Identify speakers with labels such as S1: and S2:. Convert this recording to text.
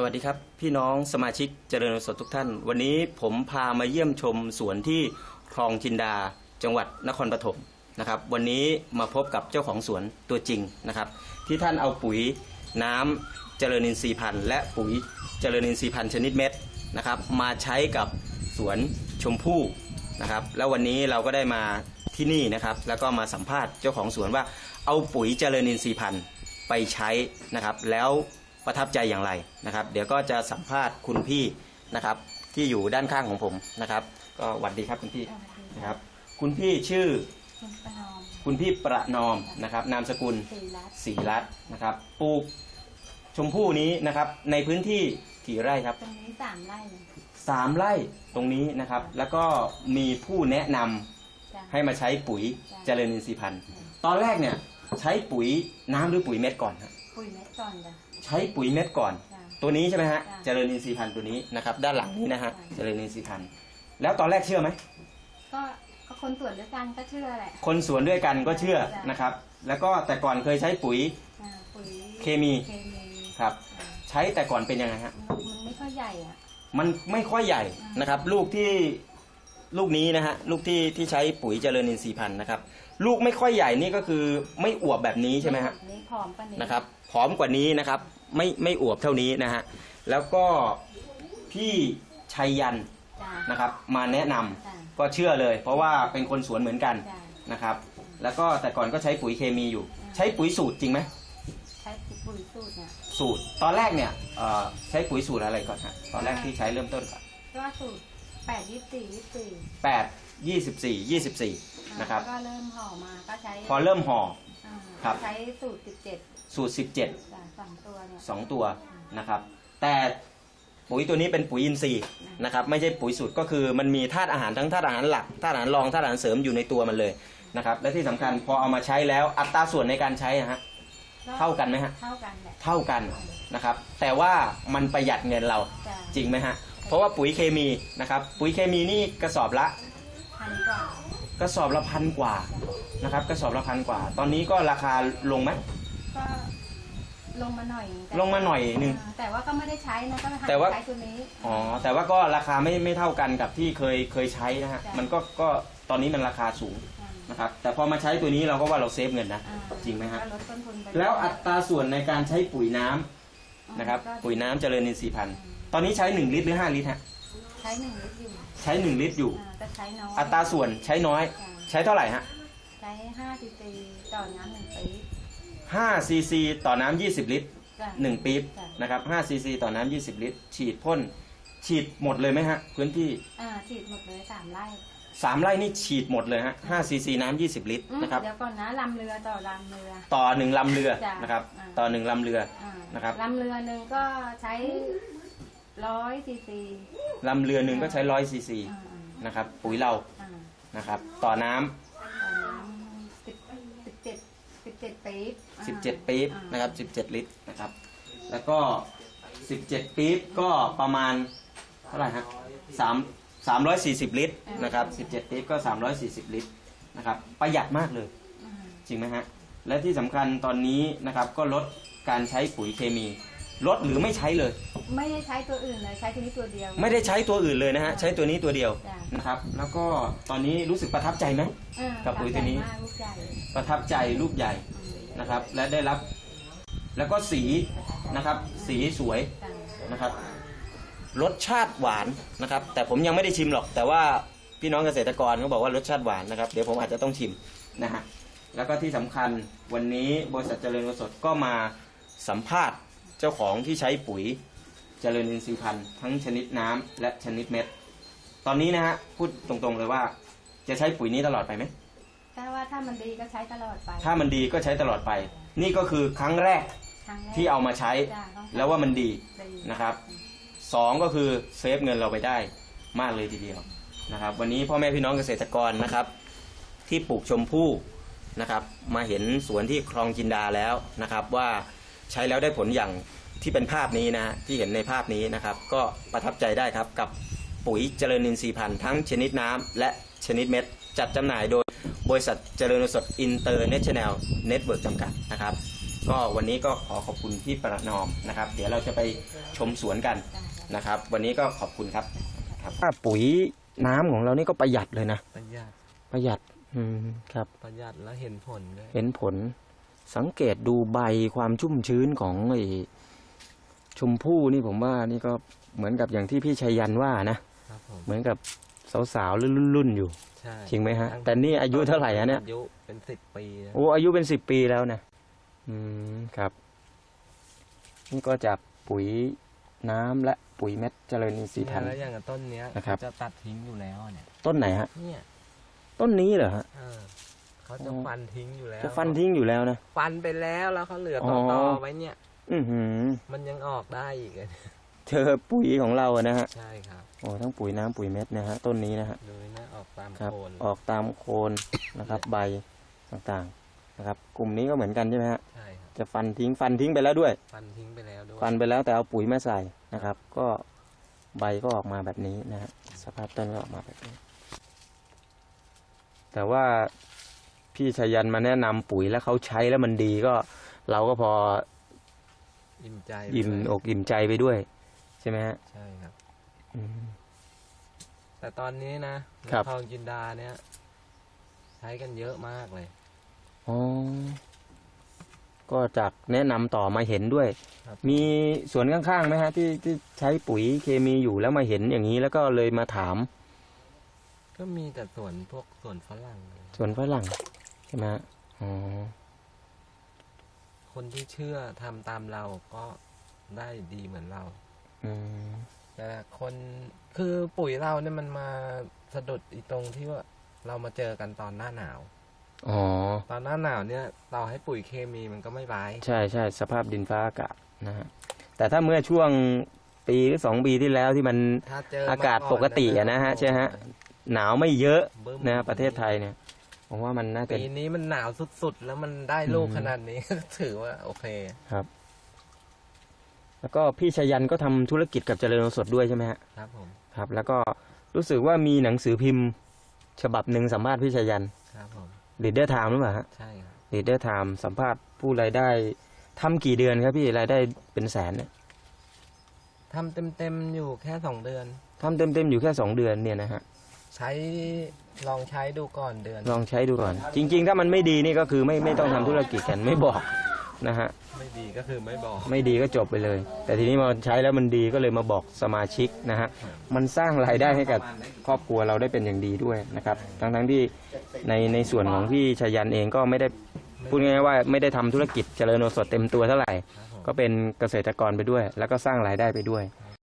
S1: สวัสดีครับ พี่น้องสมาชิกเจริญสดทุกท่าน วันนี้ผมพามาเยี่ยมชมสวนที่คลองจินดา จังหวัดนครปฐมนะครับ วันนี้มาพบกับเจ้าของสวนตัวจริงนะครับ ที่ท่านเอาปุ๋ยน้ำเจริญอินทรีย์พันธุ์และปุ๋ยเจริญอินทรีย์พันธุ์ชนิดเม็ดนะครับ มาใช้กับสวนชมพู่นะครับ แล้ววันนี้เราก็ได้มาที่นี่นะครับ แล้วก็มาสัมภาษณ์เจ้าของสวนว่าเอาปุ๋ยเจริญอินทรีย์พันธุ์ไปใช้นะครับ แล้ว ประทับใจอย่างไรนะครับ เดี๋ยวก็จะสัมภาษณ์คุณพี่นะครับ ที่อยู่ด้านข้างของผมนะครับ ก็หวัดดีครับคุณพี่นะครับ คุณพี่ชื่อ
S2: คุณประนอม
S1: คุณพี่ประนอมนะครับ นามสกุล
S2: ศรีรัตน์
S1: ศรีรัตน์นะครับปลูกชมพู่นี้นะครับ ในพื้นที่กี่ไร่ครับ
S2: ตรงนี้สามไร่เลย
S1: สามไร่ตรงนี้นะครับ แล้วก็มีผู้แนะนำ
S2: จ้ะ
S1: ให้มาใช้ปุ๋ยเจริญอินทรีย์พันธุ์ตอนแรกเนี่ยใช้ปุ๋ยน้ำหรือปุ๋ยเม็ดก่อนฮะ
S2: ปุ๋ยเม็ดก่อนจ้ะ
S1: ใช้ปุ๋ยเม็ดก่อน
S2: จ้ะ
S1: ตัวนี้ใช่ไหมฮะ
S2: จ้ะ
S1: เจริญอินทรีย์พันธุ์ตัวนี้นะครับ ด้านหลังนี้นะฮะ
S2: จ้ะ
S1: เจริญอินทรีย์พันธุ์แล้วตอนแรกเชื่อไหม
S2: ก็ก็คนตรวจด้วยกันก็เชื่อแหละ
S1: คนสวนด้วยกันก็เชื่อ
S2: จ้ะ
S1: นะครับ แล้วก็แต่ก่อนเคยใช้ปุ๋ย
S2: อ่าปุ๋ย
S1: เคมี
S2: เคมี
S1: ครับ
S2: อ่า
S1: ใช้แต่ก่อนเป็นยังไงฮะ
S2: มันมันไม่ค่อยใหญ่อะ
S1: มันไม่ค่อยใหญ่นะครับ ลูกที่ลูกนี้นะฮะลูกที่ที่ใช้ปุ๋ยเจริญอินทรีย์พันธุ์นะครับลูกไม่ค่อยใหญ่นี่ก็คือไม่อวบแบบนี้ใช่ไหมฮะ
S2: นี่ผอมปะนี้
S1: นะครับผอมกว่านี้นะครับ ไม่ไม่อวบเท่านี้นะฮะแล้วก็พี่ชัยยัน
S2: จ้ะ
S1: นะครับ มาแนะนำ
S2: จ้ะ
S1: ก็เชื่อเลย เพราะว่าเป็นคนสวนเหมือนกัน
S2: จ้ะ
S1: นะครับ แล้วก็แต่ก่อนก็ใช้ปุ๋ยเคมีอยู่ ใช้ปุ๋ยสูตรจริงไหม
S2: ใช้ปุ๋ยสูตรเนี่ย
S1: สูตร ตอนแรกเนี่ยเอ่อใช้ปุ๋ยสูตรอะไรก่อนฮะตอนแรกที่ใช้เริ่มต้นก่อน
S2: ก็สูตรแปดยี่สิบสี่ยี่สิบสี่
S1: แปดยี่สิบสี่ยี่สิบสี่นะครับ
S2: ก็เริ่มห่อมาก็ใช้
S1: พอเริ่มห่อ
S2: อ่า
S1: ครับ
S2: ใช้สูตรสิบเจ็ด
S1: สูตรสิบเจ็ด
S2: จ้ะสองตัวเนี่ย
S1: สองตัวนะครับ แต่ปุ๋ยตัวนี้เป็นปุ๋ยอินทรีย์นะครับ ไม่ใช่ปุ๋ยสูตรก็คือมันมีธาตุอาหารทั้งธาตุอาหารหลักธาตุอาหารรองธาตุอาหารเสริมอยู่ในตัวมันเลยนะครับ และที่สำคัญพอเอามาใช้แล้วอัตราส่วนในการใช้อะฮะ เท่ากันไหมฮะ
S2: เท่ากันแหละ
S1: เท่ากันนะครับ แต่ว่ามันประหยัดเงินเรา
S2: จ้ะ
S1: จริงไหมฮะ เพราะว่าปุ๋ยเคมีนะครับ ปุ๋ยเคมีนี่กระสอบละ
S2: พันกว่า
S1: กระสอบละพันกว่านะครับ กระสอบละพันกว่า ตอนนี้ก็ราคาลงไหม
S2: ก็ลงมาหน่อยแต่
S1: ลงมาหน่อยหนึ่ง
S2: อ่าแต่ว่าก็ไม่ได้ใช้นะก็หัน
S1: แต่ว่า
S2: ใช้ตัวนี้
S1: อ๋อแต่ว่าก็ราคาไม่ไม่เท่ากันกับที่เคยเคยใช้นะฮะ
S2: จ้ะ
S1: มันก็ก็ตอนนี้มันราคาสูง
S2: อ่า
S1: นะครับ แต่พอมาใช้ตัวนี้เราก็ว่าเราเซฟเงินนะ
S2: อ่า
S1: จริงไหมฮะ
S2: ก็ลดต้นทุนไป
S1: แล้วอัตราส่วนในการใช้ปุ๋ยน้ำนะครับ
S2: ก็
S1: ปุ๋ยน้ำเจริญอินทรีย์พันธุ์ตอนนี้ใช้ 1 ลิตรหรือ 5 ลิตรฮะ
S2: ใช้หนึ่งลิตรอยู่
S1: ใช้1ลิตรอยู่
S2: อ่าแต่ใช้น้อย
S1: อัตราส่วนใช้น้อย
S2: จ้ะ
S1: ใช้เท่าไหร่ฮะ
S2: ใช้ห้าซีซีต่อน้ำหนึ่งปี๊บ
S1: 5ซีซีต่อน้ำ20 ลิตร
S2: จ้ะ
S1: 1 ปี๊บ
S2: จ้ะ
S1: นะครับ5ซีซีต่อน้ำ20 ลิตร ฉีดพ่นฉีดหมดเลยไหมฮะ พื้นที่
S2: อ่าฉีดหมดเลยสามไร่
S1: 3 ไร่นี่ฉีดหมดเลยฮะ5ซีซีน้ำ20 ลิตร
S2: อืม
S1: นะครับ
S2: เดี๋ยวก่อนนะลำเรือต่อลำเรือ
S1: ต่อ 1ลำเรือ
S2: จ้ะ
S1: นะครับ
S2: อ่า
S1: ต่อ 1ลำเรือ
S2: อ่า
S1: นะครับ
S2: ลำเรือหนึ่งก็ใช้ ร้อยซีซี
S1: ลำเรือหนึ่งก็ใช้100ซีซี
S2: อ่า
S1: นะครับ ปุ๋ยเรา
S2: อ่า
S1: นะครับต่อน้ำ
S2: ต่อน้ำสิบสิบเจ็ดสิบเจ็ดปี๊บอ่า
S1: 17ปี๊บ
S2: อ่า
S1: นะครับ17ลิตรนะครับ แล้วก็17ปี๊บก็ประมาณเท่าไหร่ฮะ3 340ลิตรนะครับ17ปี๊บก็340ลิตรนะครับ ประหยัดมากเลย
S2: อ่า
S1: จริงไหมฮะ และที่สำคัญตอนนี้นะครับก็ลดการใช้ปุ๋ยเคมี ลดหรือไม่ใช้เลย
S2: ไม่ได้ใช้ตัวอื่นเลยใช้ตัวนี้ตัวเดียว
S1: ไม่ได้ใช้ตัวอื่นเลยนะฮะใช้ตัวนี้ตัวเดียว
S2: จ้ะ
S1: นะครับ แล้วก็ตอนนี้รู้สึกประทับใจไหม
S2: อ่า
S1: กับปุ๋ยตัวนี้
S2: ใหญ่มากลูกใหญ่
S1: ประทับใจลูกใหญ่
S2: อืม
S1: นะครับ และได้รับ แล้วก็สีนะครับ สีสวย
S2: จ้ะ
S1: นะครับ รสชาติหวานนะครับ แต่ผมยังไม่ได้ชิมหรอก แต่ว่าพี่น้องเกษตรกรเขาบอกว่ารสชาติหวานนะครับ เดี๋ยวผมอาจจะต้องชิมนะฮะแล้วก็ที่สำคัญวันนี้บริษัทเจริญโอสถก็มาสัมภาษณ์เจ้าของที่ใช้ปุ๋ย เจริญอินทรีย์พันธุ์ทั้งชนิดน้ำและชนิดเม็ด ตอนนี้นะฮะพูดตรงๆเลยว่า จะใช้ปุ๋ยนี้ตลอดไปไหม
S2: ถ้าว่าถ้ามันดีก็ใช้ตลอดไป
S1: ถ้ามันดีก็ใช้ตลอดไป นี่ก็คือครั้งแรก
S2: ครั้งแรก
S1: ที่เอามาใช้
S2: จ้ะต้องใช้
S1: แล้วว่ามันดี
S2: ดี
S1: นะครับสองก็คือเซฟเงินเราไปได้มากเลยทีเดียวนะครับ วันนี้พ่อแม่พี่น้องเกษตรกรนะครับ ที่ปลูกชมพู่นะครับ มาเห็นสวนที่คลองจินดาแล้วนะครับ ว่าใช้แล้วได้ผลอย่าง ที่เป็นภาพนี้นะฮะที่เห็นในภาพนี้นะครับ ก็ประทับใจได้ครับกับปุ๋ยเจริญอินทรีย์พันธุ์ทั้งชนิดน้ำและชนิดเม็ด จัดจำหน่ายโดยบริษัทเจริญสดอินเตอร์เนชั่นแนลเน็ตเวิร์กจำกัดนะครับ ก็วันนี้ก็ขอขอบคุณพี่ประนอมนะครับ เดี๋ยวเราจะไปชมสวนกันนะครับ วันนี้ก็ขอบคุณครับครับปุ๋ยน้ำของเรานี่ก็ประหยัดเลยนะ
S3: ประหยัด
S1: ประหยัดอืมครับ
S3: ประหยัดแล้วเห็นผลด้วย
S1: เห็นผลสังเกตดูใบความชุ่มชื้นของไอ้ ชมพู่นี่ผมว่านี่ก็เหมือนกับอย่างที่พี่ชัยยันว่านะ ครับ
S3: ผม
S1: เหมือนกับสาวๆรุ่นๆอยู่
S3: ใช่
S1: จริงไหมฮะ
S3: ตั้ง
S1: แต่นี่อายุเท่าไหร่ฮะเนี่ย
S3: อายุเป็นสิบปีนะ
S1: โอ้อายุเป็นสิบปีแล้วนะอืมครับ นี่ก็จากปุ๋ยน้ำและปุ๋ยเม็ดเจริญอินทรีย์พันธุ์
S3: แล้วอย่างกับต้นเนี้ย
S1: นะครับ
S3: เขาจะตัดทิ้งอยู่แล้วเนี่ย
S1: ต้นไหนฮะ
S3: เนี่ย
S1: ต้นนี้เหรอฮะ
S3: เออเขาจะ
S1: อ๋อ
S3: ฟันทิ้งอยู่แล้ว
S1: จะฟันทิ้งอยู่แล้วนะ
S3: ฟันไปแล้วแล้วเขาเหลือ
S1: อ๋
S3: ต่
S1: อ
S3: อๆไว้เนี่ย
S1: อือหือ
S3: มันยังออกได้อีกอะ
S1: เจอปุ๋ยของเราอะนะฮะ
S3: ใช่ครับ
S1: โอ้ทั้งปุ๋ยน้ำปุ๋ยเม็ดนะฮะต้นนี้นะฮะ
S3: ดูนะออกตาม
S1: ครับ
S3: โคน
S1: ออกตามโคนนะครับ ใบต่างๆนะครับ กลุ่มนี้ก็เหมือนกันใช่ไหมฮะ
S3: ใช่ครับ
S1: จะฟันทิ้งฟันทิ้งไปแล้วด้วย
S3: ฟันทิ้งไปแล้วด้วย
S1: ฟันไปแล้วแต่เอาปุ๋ยมาใส่นะครับ ก็ใบก็ออกมาแบบนี้นะฮะสภาพต้นก็ออกมาแบบนี้ แต่ว่าพี่ชายันมาแนะนำปุ๋ยแล้วเขาใช้แล้วมันดีก็ เราก็พอ
S3: อิ่มใจ
S1: อิ่ม
S3: ไป
S1: อกอิ่มใจไปด้วย ใช่ไหมฮะ
S3: ใช่ครับ
S1: อืม
S3: แต่ตอนนี้นะครับทองจินดาเนี่ย ใช้กันเยอะมากเลย
S1: อ๋อก็จากแนะนำต่อมาเห็นด้วย
S3: ครับ
S1: มีสวนข้างๆไหมฮะที่ที่ใช้ปุ๋ยเคมีอยู่แล้วมาเห็นอย่างนี้แล้วก็เลยมาถาม
S3: ก็มีแต่สวนพวกสวนฝรั่ง
S1: สวนฝรั่งใช่ไหมฮะอ๋อ
S3: คนที่เชื่อทำตามเราก็ได้ดีเหมือนเรา
S1: อืม
S3: แต่คนคือปุ๋ยเราเนี่ยมันมาสะดุดอีตรงที่ว่าเรามาเจอกันตอนหน้าหนาว
S1: อ๋อ
S3: ตอนหน้าหนาวเนี่ยต่อให้ปุ๋ยเคมีมันก็ไม่ร้าย
S1: ใช่ใช่สภาพดินฟ้าอากาศนะฮะแต่ถ้าเมื่อช่วงปีหรือสองปีที่แล้วที่มัน
S3: ถ้าเจอ
S1: อากาศปกติอะนะฮะใช่ฮะหนาวไม่เยอะ
S3: บึ้ม
S1: นะประเทศไทยเนี่ย ผมว่ามันน่าจะ
S3: ปีนี้มันหนาวสุดๆ แล้วมันได้ลูก
S1: อืม
S3: ขนาดนี้ ถือว่า โอเค
S1: ครับ แล้วก็พี่ชยันก็ทำธุรกิจกับเจริญโอสถด้วยใช่ไหมฮะ
S3: ครับผม
S1: ครับ แล้วก็รู้สึกว่ามีหนังสือพิมพ์ ฉบับหนึ่งสัมภาษณ์พี่ชยัน
S3: ครับผม
S1: ลีดเดอร์ไทม์หรือเปล่าฮะ
S3: ใช่ครับ
S1: ลีดเดอร์ไทม์สัมภาษณ์ผู้รายได้ทำกี่เดือนครับพี่รายได้เป็นแสนเนี่ย
S3: ทำเต็มๆอยู่แค่สองเดือน
S1: ทำเต็มๆอยู่แค่สองเดือนเนี่ยนะฮะ
S3: ใช้ลองใช้ดูก่อนเดือน
S1: ลองใช้ดูก่อน จริง ๆ ถ้ามันไม่ดีนี่ก็คือไม่ไม่ต้องทำธุรกิจกันไม่บอกนะฮะ
S3: ไม่ดีก็คือไม่บอก
S1: ไม่ดีก็จบไปเลย แต่ทีนี้มาใช้แล้วมันดีก็เลยมาบอกสมาชิกนะฮะ มันสร้างรายได้ให้กับครอบครัวเราได้เป็นอย่างดีด้วยนะครับ ทั้งทั้งๆที่ในในส่วนของพี่ชายันเองก็ไม่ได้พูดง่ายๆว่าไม่ได้ทำธุรกิจเจริญโอสถเต็มตัวเท่าไหร่
S3: ครับผม
S1: ก็เป็นเกษตรกรไปด้วย แล้วก็สร้างรายได้ไปด้วย
S3: ครับ